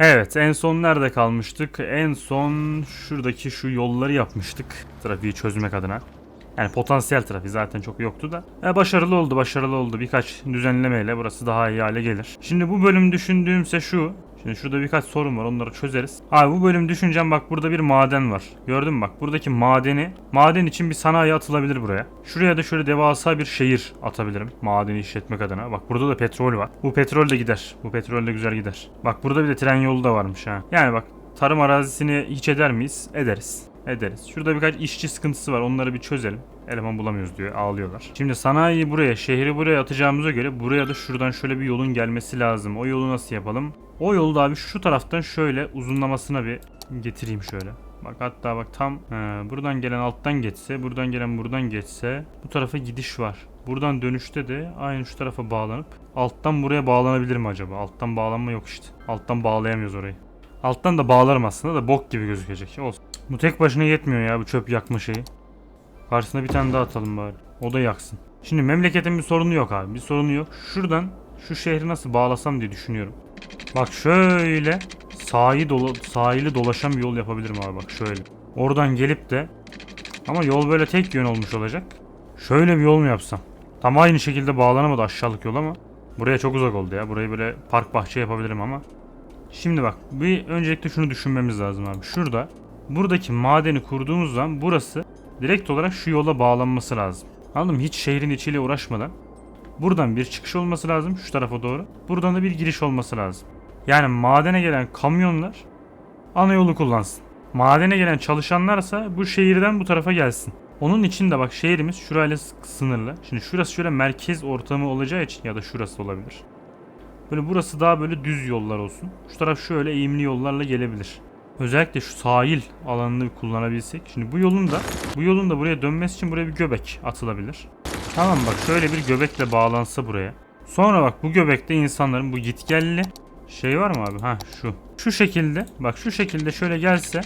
Evet en son nerede kalmıştık? En son şuradaki şu yolları yapmıştık. Trafiği çözmek adına. Yani potansiyel trafik zaten çok yoktu da. E, başarılı oldu başarılı oldu. Birkaç düzenlemeyle burası daha iyi hale gelir. Şimdi bu bölüm düşündüğümse şu. Şimdi şurada birkaç sorun var onları çözeriz. Abi bu bölüm düşüneceğim bak burada bir maden var. Gördün mü bak buradaki madeni. Maden için bir sanayi atılabilir buraya. Şuraya da şöyle devasa bir şehir atabilirim. Madeni işletmek adına. Bak burada da petrol var. Bu petrol de gider. Bu petrol de güzel gider. Bak burada bir de tren yolu da varmış ha. Yani bak tarım arazisini hiç eder miyiz? Ederiz. Ederiz. Şurada birkaç işçi sıkıntısı var. Onları bir çözelim. Eleman bulamıyoruz diyor. Ağlıyorlar. Şimdi sanayiyi buraya, şehri buraya atacağımıza göre buraya da şuradan şöyle bir yolun gelmesi lazım. O yolu nasıl yapalım? O yolu da abi şu taraftan şöyle uzunlamasına bir getireyim şöyle. Bak hatta bak tam he, buradan gelen alttan geçse, buradan gelen buradan geçse bu tarafa gidiş var. Buradan dönüşte de aynı şu tarafa bağlanıp alttan buraya bağlanabilir mi acaba? Alttan bağlanma yok işte. Alttan bağlayamıyoruz orayı. Alttan da bağlarım aslında da bok gibi gözükecek. Olsun. Bu tek başına yetmiyor ya bu çöp yakma şeyi. Karşısına bir tane daha atalım bari. O da yaksın. Şimdi memleketin bir sorunu yok abi. Bir sorunu yok. Şuradan şu şehri nasıl bağlasam diye düşünüyorum. Bak şöyle sahil dolu sahili dolaşan bir yol yapabilirim abi bak şöyle. Oradan gelip de ama yol böyle tek yön olmuş olacak. Şöyle bir yol mu yapsam? Tam aynı şekilde bağlanamadı aşağılık yol ama buraya çok uzak oldu ya. Burayı böyle park bahçe yapabilirim ama. Şimdi bak bir öncelikle şunu düşünmemiz lazım abi. Şurada buradaki madeni kurduğumuz zaman burası direkt olarak şu yola bağlanması lazım. Anladın mı? Hiç şehrin içiyle uğraşmadan. Buradan bir çıkış olması lazım şu tarafa doğru. Buradan da bir giriş olması lazım. Yani madene gelen kamyonlar ana yolu kullansın. Madene gelen çalışanlarsa bu şehirden bu tarafa gelsin. Onun için de bak şehrimiz şurayla sınırlı. Şimdi şurası şöyle merkez ortamı olacağı için ya da şurası olabilir. Böyle burası daha böyle düz yollar olsun. Şu taraf şöyle eğimli yollarla gelebilir. Özellikle şu sahil alanını bir kullanabilsek. Şimdi bu yolun da bu yolun da buraya dönmesi için buraya bir göbek atılabilir. Tamam bak şöyle bir göbekle bağlansa buraya. Sonra bak bu göbekte insanların bu gitgelli şey var mı abi? Ha şu. Şu şekilde bak şu şekilde şöyle gelse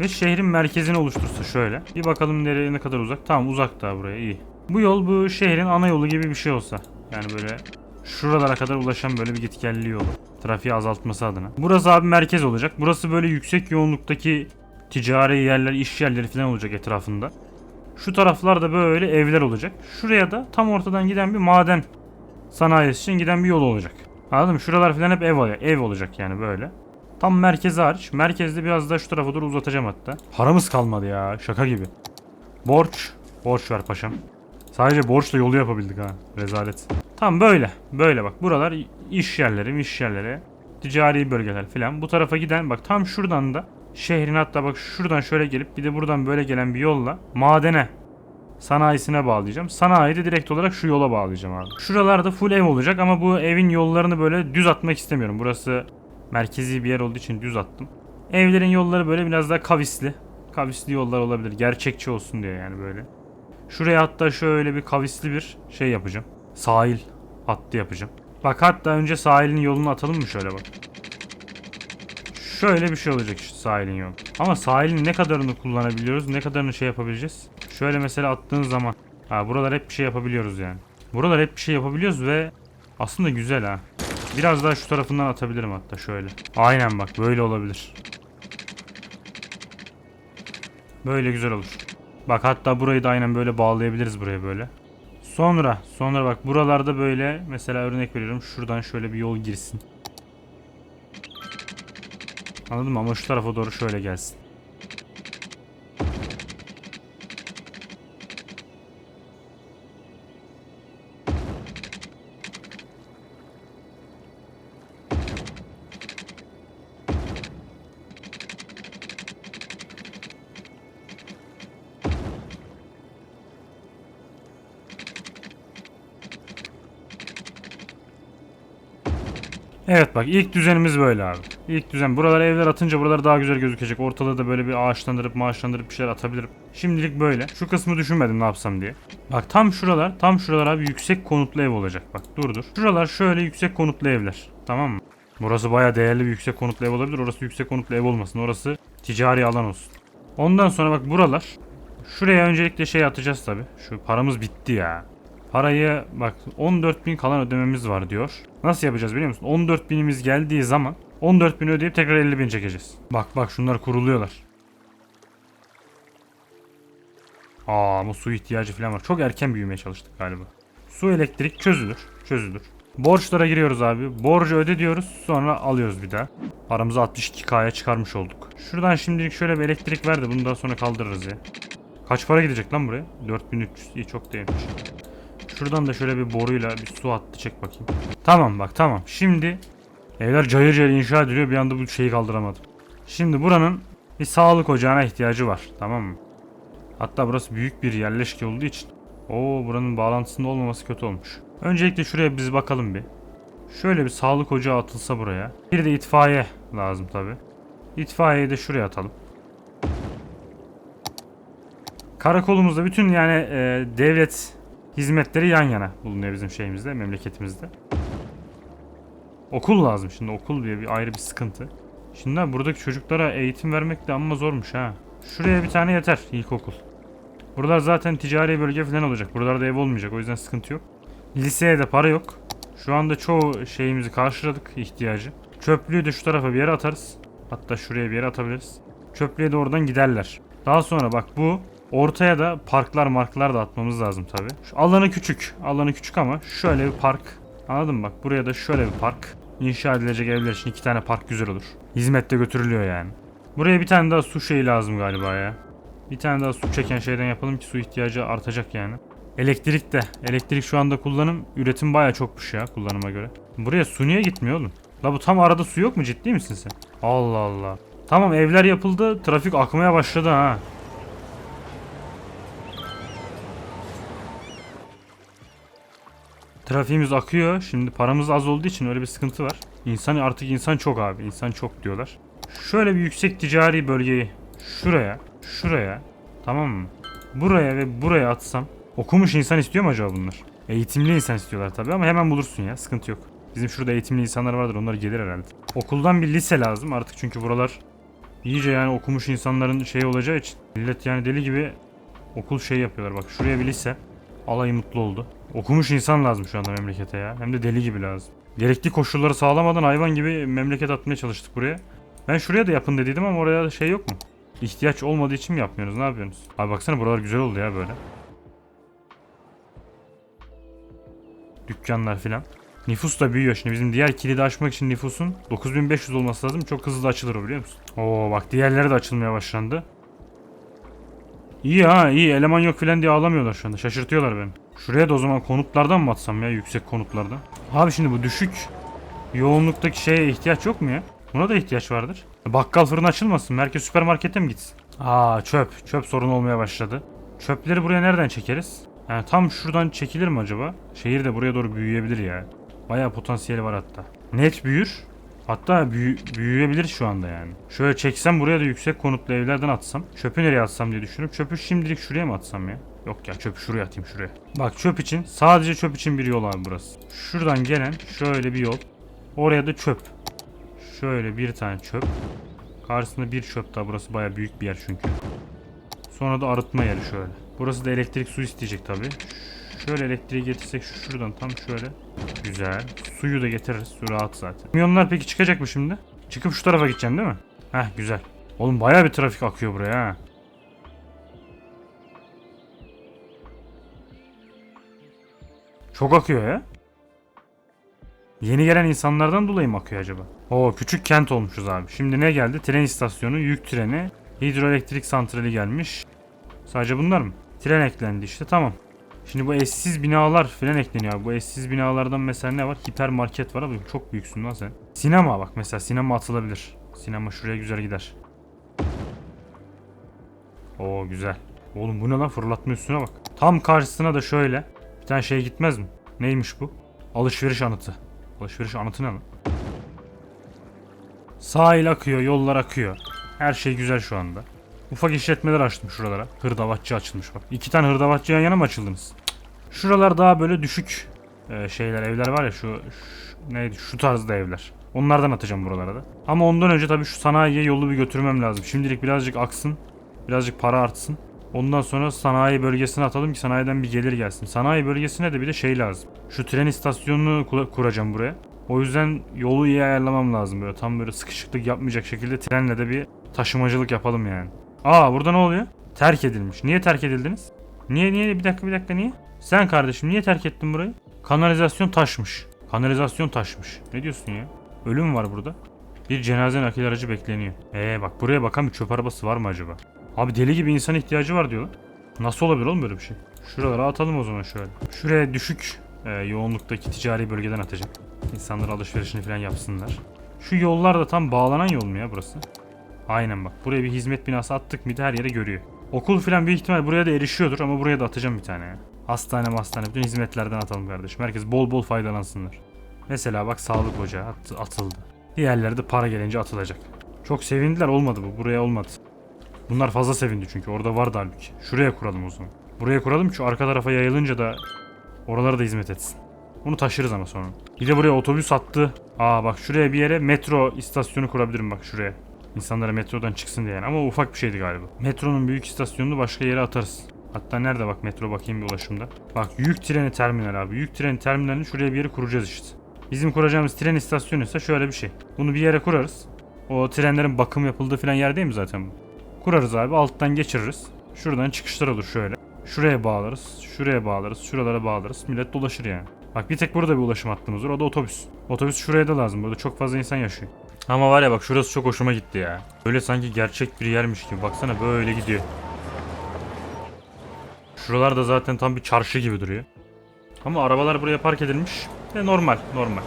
ve şehrin merkezini oluştursa şöyle. Bir bakalım nereye ne kadar uzak. Tamam uzak daha buraya iyi. Bu yol bu şehrin ana yolu gibi bir şey olsa. Yani böyle şuralara kadar ulaşan böyle bir gitgelli yolu. Trafiği azaltması adına. Burası abi merkez olacak. Burası böyle yüksek yoğunluktaki ticari yerler, iş yerleri falan olacak etrafında. Şu taraflarda böyle evler olacak. Şuraya da tam ortadan giden bir maden sanayisi için giden bir yol olacak. Anladın mı? Şuralar falan hep ev. Ev olacak yani böyle. Tam merkeze hariç. Merkezde biraz daha şu tarafa doğru uzatacağım hatta. Paramız kalmadı ya. Şaka gibi. Borç. Borç ver paşam. Sadece borçla yolu yapabildik ha. Rezalet. Tam böyle. Böyle bak. Buralar iş yerleri, iş yerleri. Ticari bölgeler filan. Bu tarafa giden bak tam şuradan da şehrin hatta bak şuradan şöyle gelip bir de buradan böyle gelen bir yolla madene sanayisine bağlayacağım. Sanayi de direkt olarak şu yola bağlayacağım abi. Şuralarda full ev olacak ama bu evin yollarını böyle düz atmak istemiyorum. Burası merkezi bir yer olduğu için düz attım. Evlerin yolları böyle biraz daha kavisli. Kavisli yollar olabilir. Gerçekçi olsun diye yani böyle. Şuraya hatta şöyle bir kavisli bir şey yapacağım. Sahil hattı yapacağım. Bak hatta önce sahilin yolunu atalım mı şöyle bak. Şöyle bir şey olacak işte sahilin yolu. Ama sahilin ne kadarını kullanabiliyoruz, ne kadarını şey yapabileceğiz. Şöyle mesela attığın zaman. Ha buralar hep bir şey yapabiliyoruz yani. Buralar hep bir şey yapabiliyoruz ve aslında güzel ha. Biraz daha şu tarafından atabilirim hatta şöyle. Aynen bak böyle olabilir. Böyle güzel olur. Bak hatta burayı da aynen böyle bağlayabiliriz buraya böyle. Sonra, sonra bak buralarda böyle mesela örnek veriyorum şuradan şöyle bir yol girsin. Anladın mı? Ama şu tarafa doğru şöyle gelsin. Evet bak ilk düzenimiz böyle abi. İlk düzen. Buralara evler atınca buralar daha güzel gözükecek. Ortalığı da böyle bir ağaçlandırıp maaşlandırıp bir şeyler atabilirim. Şimdilik böyle. Şu kısmı düşünmedim ne yapsam diye. Bak tam şuralar, tam şuralar abi yüksek konutlu ev olacak. Bak dur dur. Şuralar şöyle yüksek konutlu evler. Tamam mı? Burası baya değerli bir yüksek konutlu ev olabilir. Orası yüksek konutlu ev olmasın. Orası ticari alan olsun. Ondan sonra bak buralar. Şuraya öncelikle şey atacağız tabi. Şu paramız bitti ya. Parayı bak 14.000 kalan ödememiz var diyor. Nasıl yapacağız biliyor musun? 14 binimiz geldiği zaman 14 bin ödeyip tekrar 50 bin çekeceğiz. Bak bak şunlar kuruluyorlar. Aa ama su ihtiyacı falan var. Çok erken büyümeye çalıştık galiba. Su elektrik çözülür. Çözülür. Borçlara giriyoruz abi. Borcu öde diyoruz. Sonra alıyoruz bir daha. Paramızı 62k'ya çıkarmış olduk. Şuradan şimdilik şöyle bir elektrik ver de bunu daha sonra kaldırırız ya. Kaç para gidecek lan buraya? 4300. İyi çok değilmiş. Şuradan da şöyle bir boruyla bir su attı çek bakayım. Tamam bak tamam. Şimdi evler cayır cayır inşa ediliyor. Bir anda bu şeyi kaldıramadım. Şimdi buranın bir sağlık ocağına ihtiyacı var. Tamam mı? Hatta burası büyük bir yerleşke olduğu için. Oo buranın bağlantısında olmaması kötü olmuş. Öncelikle şuraya biz bakalım bir. Şöyle bir sağlık ocağı atılsa buraya. Bir de itfaiye lazım tabi. İtfaiyeyi de şuraya atalım. Karakolumuzda bütün yani e, devlet hizmetleri yan yana bulunuyor bizim şeyimizde, memleketimizde. Okul lazım şimdi okul diye bir ayrı bir sıkıntı. Şimdi buradaki çocuklara eğitim vermek de amma zormuş ha. Şuraya bir tane yeter ilkokul. Buralar zaten ticari bölge falan olacak. Buralarda ev olmayacak o yüzden sıkıntı yok. Liseye de para yok. Şu anda çoğu şeyimizi karşıladık ihtiyacı. Çöplüğü de şu tarafa bir yere atarız. Hatta şuraya bir yere atabiliriz. Çöplüğe de oradan giderler. Daha sonra bak bu ortaya da parklar marklar da atmamız lazım tabi. Şu alanı küçük. Alanı küçük ama şöyle bir park. Anladın mı? Bak buraya da şöyle bir park. İnşa edilecek evler için iki tane park güzel olur. Hizmette götürülüyor yani. Buraya bir tane daha su şeyi lazım galiba ya. Bir tane daha su çeken şeyden yapalım ki su ihtiyacı artacak yani. Elektrik de. Elektrik şu anda kullanım. Üretim baya çokmuş ya kullanıma göre. Buraya su niye gitmiyor oğlum? La bu tam arada su yok mu ciddi misin sen? Allah Allah. Tamam evler yapıldı. Trafik akmaya başladı ha. Trafiğimiz akıyor. Şimdi paramız az olduğu için öyle bir sıkıntı var. İnsan artık insan çok abi. İnsan çok diyorlar. Şöyle bir yüksek ticari bölgeyi şuraya, şuraya tamam mı? Buraya ve buraya atsam okumuş insan istiyor mu acaba bunlar? Eğitimli insan istiyorlar tabii ama hemen bulursun ya sıkıntı yok. Bizim şurada eğitimli insanlar vardır onlar gelir herhalde. Okuldan bir lise lazım artık çünkü buralar iyice yani okumuş insanların şeyi olacağı için. Millet yani deli gibi okul şey yapıyorlar bak şuraya bir lise. Alayı mutlu oldu. Okumuş insan lazım şu anda memlekete ya. Hem de deli gibi lazım. Gerekli koşulları sağlamadan hayvan gibi memleket atmaya çalıştık buraya. Ben şuraya da yapın dediydim ama oraya şey yok mu? İhtiyaç olmadığı için mi yapmıyoruz? Ne yapıyorsunuz? Abi baksana buralar güzel oldu ya böyle. Dükkanlar filan. Nüfus da büyüyor şimdi. Bizim diğer kilidi açmak için nüfusun 9500 olması lazım. Çok hızlı açılır o biliyor musun? Oo bak diğerleri de açılmaya başlandı. İyi ha iyi eleman yok filan diye ağlamıyorlar şu anda. Şaşırtıyorlar beni. Şuraya da o zaman konutlardan mı atsam ya yüksek konutlardan? Abi şimdi bu düşük yoğunluktaki şeye ihtiyaç yok mu ya? Buna da ihtiyaç vardır. Bakkal fırın açılmasın. Merkez süpermarkete mi gitsin? Aa çöp. Çöp sorun olmaya başladı. Çöpleri buraya nereden çekeriz? Yani tam şuradan çekilir mi acaba? Şehir de buraya doğru büyüyebilir ya. Bayağı potansiyeli var hatta. Net büyür. Hatta büyü büyüyebilir şu anda yani. Şöyle çeksem buraya da yüksek konutlu evlerden atsam. Çöpü nereye atsam diye düşünüyorum. Çöpü şimdilik şuraya mı atsam ya? Yok ya çöpü şuraya atayım şuraya. Bak çöp için sadece çöp için bir yol abi burası. Şuradan gelen şöyle bir yol. Oraya da çöp. Şöyle bir tane çöp. Karşısında bir çöp daha. Burası baya büyük bir yer çünkü. Sonra da arıtma yeri şöyle. Burası da elektrik su isteyecek tabi. Şöyle elektriği getirsek şu şuradan tam şöyle. Güzel. Suyu da getiririz. Su rahat zaten. Kamyonlar peki çıkacak mı şimdi? Çıkıp şu tarafa gideceksin değil mi? Heh güzel. Oğlum baya bir trafik akıyor buraya ha. Çok akıyor ya. Yeni gelen insanlardan dolayı mı akıyor acaba? Oo küçük kent olmuşuz abi. Şimdi ne geldi? Tren istasyonu, yük treni, hidroelektrik santrali gelmiş. Sadece bunlar mı? Tren eklendi işte tamam. Şimdi bu eşsiz binalar falan ekleniyor abi. Bu eşsiz binalardan mesela ne var? Hipermarket var abi. Çok büyüksün lan sen. Sinema bak mesela sinema atılabilir. Sinema şuraya güzel gider. Oo güzel. Oğlum bu ne lan fırlatma üstüne bak. Tam karşısına da şöyle. Bir tane şey gitmez mi? Neymiş bu? Alışveriş anıtı. Alışveriş anıtı ne lan? Sahil akıyor, yollar akıyor. Her şey güzel şu anda. Ufak işletmeler açtım şuralara. Hırdavatçı açılmış bak. İki tane hırdavatçı yan yana mı açıldınız? Şuralar daha böyle düşük e, şeyler, evler var ya şu, şu neydi şu tarzda evler. Onlardan atacağım buralara da. Ama ondan önce tabii şu sanayiye yolu bir götürmem lazım. Şimdilik birazcık aksın. Birazcık para artsın. Ondan sonra sanayi bölgesine atalım ki sanayiden bir gelir gelsin. Sanayi bölgesine de bir de şey lazım. Şu tren istasyonunu kuracağım buraya. O yüzden yolu iyi ayarlamam lazım böyle. Tam böyle sıkışıklık yapmayacak şekilde trenle de bir taşımacılık yapalım yani. Aa burada ne oluyor? Terk edilmiş. Niye terk edildiniz? Niye niye bir dakika bir dakika niye? Sen kardeşim niye terk ettin burayı? Kanalizasyon taşmış. Kanalizasyon taşmış. Ne diyorsun ya? Ölüm var burada. Bir cenaze nakil aracı bekleniyor. Ee bak buraya bakan bir çöp arabası var mı acaba? Abi deli gibi insan ihtiyacı var diyorlar. Nasıl olabilir oğlum böyle bir şey? Şuralara atalım o zaman şöyle. Şuraya düşük e, yoğunluktaki ticari bölgeden atacak. İnsanlar alışverişini falan yapsınlar. Şu yollar da tam bağlanan yol mu ya burası? Aynen bak. Buraya bir hizmet binası attık mıydı her yere görüyor. Okul falan büyük ihtimal buraya da erişiyordur ama buraya da atacağım bir tane. Hastane hastane bütün hizmetlerden atalım kardeşim. Herkes bol bol faydalansınlar. Mesela bak sağlık ocağı at- atıldı. Diğerleri de para gelince atılacak. Çok sevindiler olmadı bu. Buraya olmadı. Bunlar fazla sevindi çünkü orada vardı halbuki. Şuraya kuralım o zaman. Buraya kuralım şu arka tarafa yayılınca da oralara da hizmet etsin. Bunu taşırız ama sonra. Bir de buraya otobüs attı. Aa bak şuraya bir yere metro istasyonu kurabilirim bak şuraya. İnsanlara metrodan çıksın diye yani. Ama ufak bir şeydi galiba. Metronun büyük istasyonunu başka yere atarız. Hatta nerede bak metro bakayım bir ulaşımda. Bak yük treni terminal abi. Yük treni terminalini şuraya bir yere kuracağız işte. Bizim kuracağımız tren istasyonu ise şöyle bir şey. Bunu bir yere kurarız. O trenlerin bakım yapıldığı falan yer değil mi zaten bu? Kurarız abi alttan geçiririz. Şuradan çıkışlar olur şöyle. Şuraya bağlarız, şuraya bağlarız, şuralara bağlarız. Millet dolaşır yani. Bak bir tek burada bir ulaşım hattımız var o da otobüs. Otobüs şuraya da lazım burada çok fazla insan yaşıyor. Ama var ya bak şurası çok hoşuma gitti ya. Böyle sanki gerçek bir yermiş gibi. Baksana böyle gidiyor. Şuralar da zaten tam bir çarşı gibi duruyor. Ama arabalar buraya park edilmiş. E normal, normal.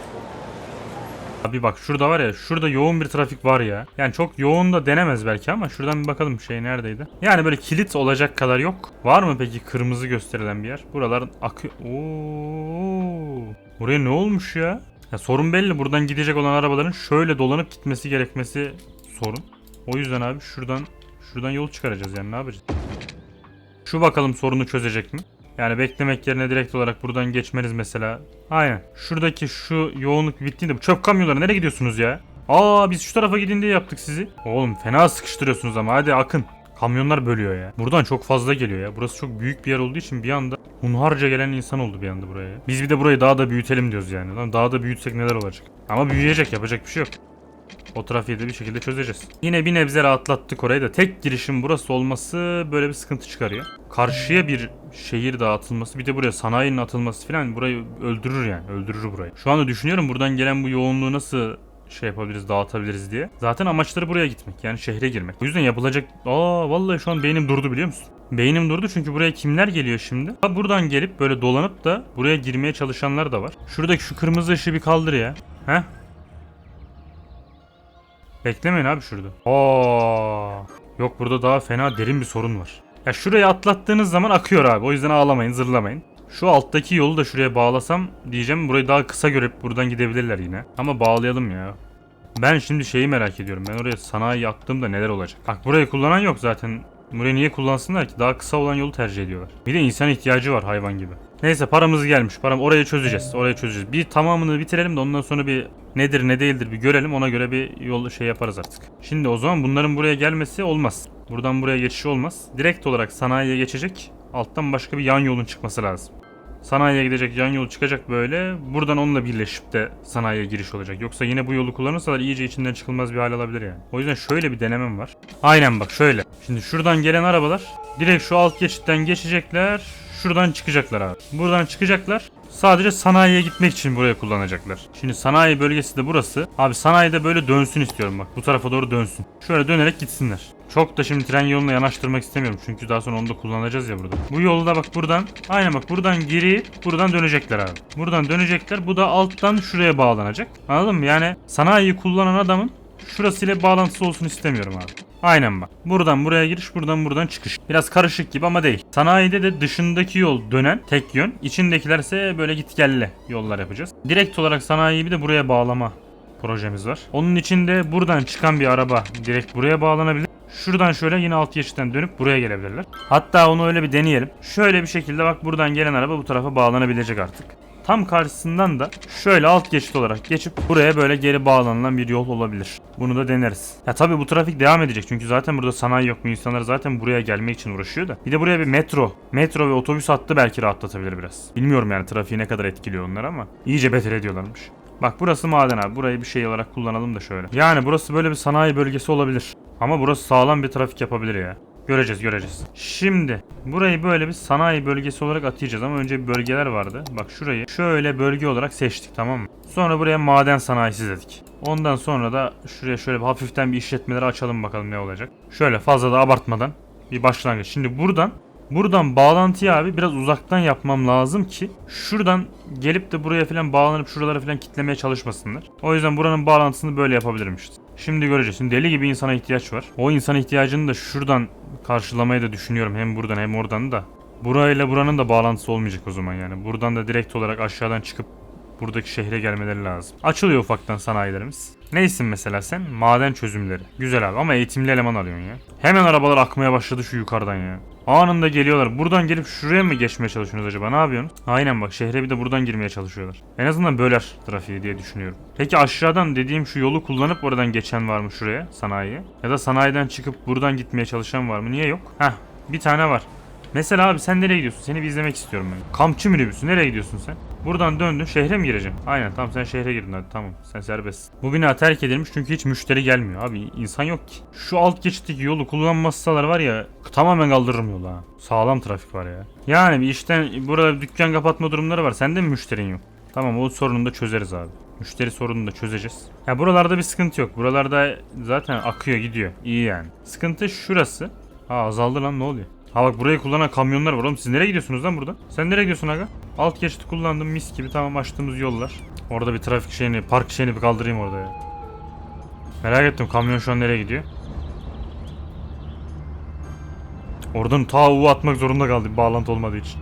Abi bak şurada var ya şurada yoğun bir trafik var ya. Yani çok yoğun da denemez belki ama şuradan bir bakalım şey neredeydi. Yani böyle kilit olacak kadar yok. Var mı peki kırmızı gösterilen bir yer? Buraların akı... Oo. Buraya ne olmuş ya? Ya sorun belli. Buradan gidecek olan arabaların şöyle dolanıp gitmesi gerekmesi sorun. O yüzden abi şuradan şuradan yol çıkaracağız yani ne yapacağız? Şu bakalım sorunu çözecek mi? Yani beklemek yerine direkt olarak buradan geçmeniz mesela. Aynen. Şuradaki şu yoğunluk bittiğinde bu çöp kamyonları nereye gidiyorsunuz ya? Aa biz şu tarafa gidin diye yaptık sizi. Oğlum fena sıkıştırıyorsunuz ama hadi akın. Kamyonlar bölüyor ya. Buradan çok fazla geliyor ya. Burası çok büyük bir yer olduğu için bir anda hunharca gelen insan oldu bir anda buraya. Biz bir de burayı daha da büyütelim diyoruz yani. Lan daha da büyütsek neler olacak? Ama büyüyecek yapacak bir şey yok. O trafiği de bir şekilde çözeceğiz. Yine bir nebze rahatlattık orayı da. Tek girişim burası olması böyle bir sıkıntı çıkarıyor. Karşıya bir şehir dağıtılması bir de buraya sanayinin atılması falan burayı öldürür yani. Öldürür burayı. Şu anda düşünüyorum buradan gelen bu yoğunluğu nasıl şey yapabiliriz, dağıtabiliriz diye. Zaten amaçları buraya gitmek. Yani şehre girmek. O yüzden yapılacak... Aa vallahi şu an beynim durdu biliyor musun? Beynim durdu çünkü buraya kimler geliyor şimdi? Ha, Buradan gelip böyle dolanıp da buraya girmeye çalışanlar da var. Şuradaki şu kırmızı ışığı bir kaldır ya. Heh. Beklemeyin abi şurada. Aa, yok burada daha fena derin bir sorun var. Ya şuraya atlattığınız zaman akıyor abi. O yüzden ağlamayın, zırlamayın. Şu alttaki yolu da şuraya bağlasam diyeceğim burayı daha kısa görüp buradan gidebilirler yine. Ama bağlayalım ya. Ben şimdi şeyi merak ediyorum. Ben oraya sanayi attığımda neler olacak? Bak burayı kullanan yok zaten. Burayı niye kullansınlar ki? Daha kısa olan yolu tercih ediyorlar. Bir de insan ihtiyacı var hayvan gibi. Neyse paramız gelmiş. Param orayı çözeceğiz. Orayı çözeceğiz. Bir tamamını bitirelim de ondan sonra bir nedir ne değildir bir görelim. Ona göre bir yol şey yaparız artık. Şimdi o zaman bunların buraya gelmesi olmaz. Buradan buraya geçiş olmaz. Direkt olarak sanayiye geçecek. Alttan başka bir yan yolun çıkması lazım. Sanayiye gidecek yan yol çıkacak böyle. Buradan onunla birleşip de sanayiye giriş olacak. Yoksa yine bu yolu kullanırsalar iyice içinden çıkılmaz bir hal alabilir yani. O yüzden şöyle bir denemem var. Aynen bak şöyle. Şimdi şuradan gelen arabalar direkt şu alt geçitten geçecekler. Şuradan çıkacaklar abi. Buradan çıkacaklar. Sadece sanayiye gitmek için buraya kullanacaklar. Şimdi sanayi bölgesi de burası. Abi sanayide böyle dönsün istiyorum bak. Bu tarafa doğru dönsün. Şöyle dönerek gitsinler. Çok da şimdi tren yoluna yanaştırmak istemiyorum. Çünkü daha sonra onu da kullanacağız ya burada. Bu yolu da bak buradan. Aynen bak buradan girip buradan dönecekler abi. Buradan dönecekler. Bu da alttan şuraya bağlanacak. Anladın mı? Yani sanayiyi kullanan adamın şurasıyla bağlantısı olsun istemiyorum abi. Aynen bak. Buradan buraya giriş, buradan buradan çıkış. Biraz karışık gibi ama değil. Sanayide de dışındaki yol dönen tek yön. İçindekilerse böyle git gelle yollar yapacağız. Direkt olarak sanayiyi bir de buraya bağlama projemiz var. Onun için de buradan çıkan bir araba direkt buraya bağlanabilir. Şuradan şöyle yine alt geçitten dönüp buraya gelebilirler. Hatta onu öyle bir deneyelim. Şöyle bir şekilde bak buradan gelen araba bu tarafa bağlanabilecek artık. Tam karşısından da şöyle alt geçit olarak geçip buraya böyle geri bağlanılan bir yol olabilir. Bunu da deneriz. Ya tabii bu trafik devam edecek çünkü zaten burada sanayi yok mu insanlar zaten buraya gelmek için uğraşıyor da. Bir de buraya bir metro, metro ve otobüs hattı belki rahatlatabilir biraz. Bilmiyorum yani trafiği ne kadar etkiliyor onlar ama iyice beter ediyorlarmış. Bak burası maden abi. Burayı bir şey olarak kullanalım da şöyle. Yani burası böyle bir sanayi bölgesi olabilir. Ama burası sağlam bir trafik yapabilir ya. Göreceğiz göreceğiz. Şimdi burayı böyle bir sanayi bölgesi olarak atayacağız ama önce bir bölgeler vardı. Bak şurayı şöyle bölge olarak seçtik tamam mı? Sonra buraya maden sanayisi dedik. Ondan sonra da şuraya şöyle bir hafiften bir işletmeleri açalım bakalım ne olacak. Şöyle fazla da abartmadan bir başlangıç. Şimdi buradan Buradan bağlantıyı abi biraz uzaktan yapmam lazım ki şuradan gelip de buraya falan bağlanıp şuralara falan kitlemeye çalışmasınlar. O yüzden buranın bağlantısını böyle yapabilirim işte. Şimdi göreceğiz. Şimdi deli gibi insana ihtiyaç var. O insan ihtiyacını da şuradan karşılamayı da düşünüyorum. Hem buradan hem oradan da. Burayla buranın da bağlantısı olmayacak o zaman yani. Buradan da direkt olarak aşağıdan çıkıp buradaki şehre gelmeleri lazım. Açılıyor ufaktan sanayilerimiz. Neysin mesela sen? Maden çözümleri. Güzel abi ama eğitimli eleman alıyorsun ya. Hemen arabalar akmaya başladı şu yukarıdan ya. Anında geliyorlar. Buradan gelip şuraya mı geçmeye çalışıyorsunuz acaba? Ne yapıyorsunuz? Aynen bak şehre bir de buradan girmeye çalışıyorlar. En azından böler trafiği diye düşünüyorum. Peki aşağıdan dediğim şu yolu kullanıp oradan geçen var mı şuraya sanayiye? Ya da sanayiden çıkıp buradan gitmeye çalışan var mı? Niye yok? Heh bir tane var. Mesela abi sen nereye gidiyorsun? Seni bir izlemek istiyorum ben. Kampçı minibüsü nereye gidiyorsun sen? Buradan döndün şehre mi gireceksin? Aynen tamam sen şehre girdin hadi tamam sen serbestsin. Bu bina terk edilmiş çünkü hiç müşteri gelmiyor abi insan yok ki. Şu alt geçitteki yolu kullanmazsalar var ya tamamen kaldırırım yolu ha. Sağlam trafik var ya. Yani işten burada dükkan kapatma durumları var sende mi müşterin yok? Tamam o sorunu da çözeriz abi. Müşteri sorununu da çözeceğiz. Ya buralarda bir sıkıntı yok. Buralarda zaten akıyor gidiyor. İyi yani. Sıkıntı şurası. Aa azaldı lan ne oluyor? Ha bak burayı kullanan kamyonlar var oğlum. Siz nereye gidiyorsunuz lan burada? Sen nereye gidiyorsun aga? Alt geçiti kullandım mis gibi tamam açtığımız yollar. Orada bir trafik şeyini, park şeyini bir kaldırayım orada ya. Merak ettim kamyon şu an nereye gidiyor? Oradan ta U atmak zorunda kaldı bağlantı olmadığı için.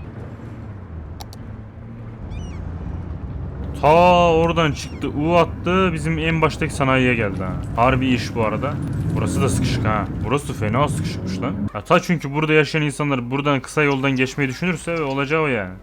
Ta oradan çıktı U attı bizim en baştaki sanayiye geldi ha. Harbi iş bu arada. Burası da sıkışık ha. Burası fena sıkışıkmış lan. Ya ta çünkü burada yaşayan insanlar buradan kısa yoldan geçmeyi düşünürse olacağı o yani.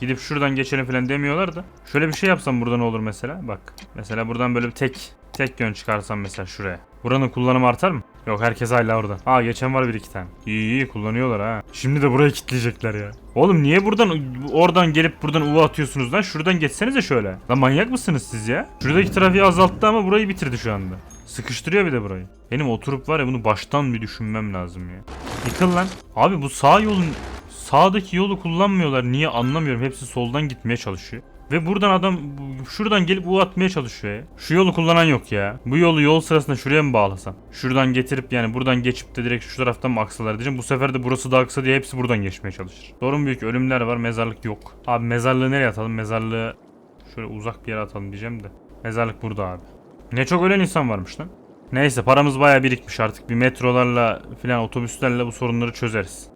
Gidip şuradan geçelim falan demiyorlar da. Şöyle bir şey yapsam burada ne olur mesela? Bak. Mesela buradan böyle bir tek tek yön çıkarsam mesela şuraya. Buranın kullanımı artar mı? Yok herkes hala orada. Aa geçen var bir iki tane. İyi iyi kullanıyorlar ha. Şimdi de burayı kitleyecekler ya. Oğlum niye buradan oradan gelip buradan U atıyorsunuz lan? Şuradan geçsenize şöyle. Lan manyak mısınız siz ya? Şuradaki trafiği azalttı ama burayı bitirdi şu anda. Sıkıştırıyor bir de burayı. Benim oturup var ya bunu baştan bir düşünmem lazım ya. Yıkıl lan. Abi bu sağ yolun sağdaki yolu kullanmıyorlar. Niye anlamıyorum. Hepsi soldan gitmeye çalışıyor. Ve buradan adam şuradan gelip U atmaya çalışıyor. Şu yolu kullanan yok ya. Bu yolu yol sırasında şuraya mı bağlasam? Şuradan getirip yani buradan geçip de direkt şu taraftan mı aksalar diyeceğim. Bu sefer de burası daha kısa diye hepsi buradan geçmeye çalışır. Sorun büyük. Ölümler var. Mezarlık yok. Abi mezarlığı nereye atalım? Mezarlığı şöyle uzak bir yere atalım diyeceğim de. Mezarlık burada abi. Ne çok ölen insan varmış lan. Neyse paramız baya birikmiş artık. Bir metrolarla filan otobüslerle bu sorunları çözeriz.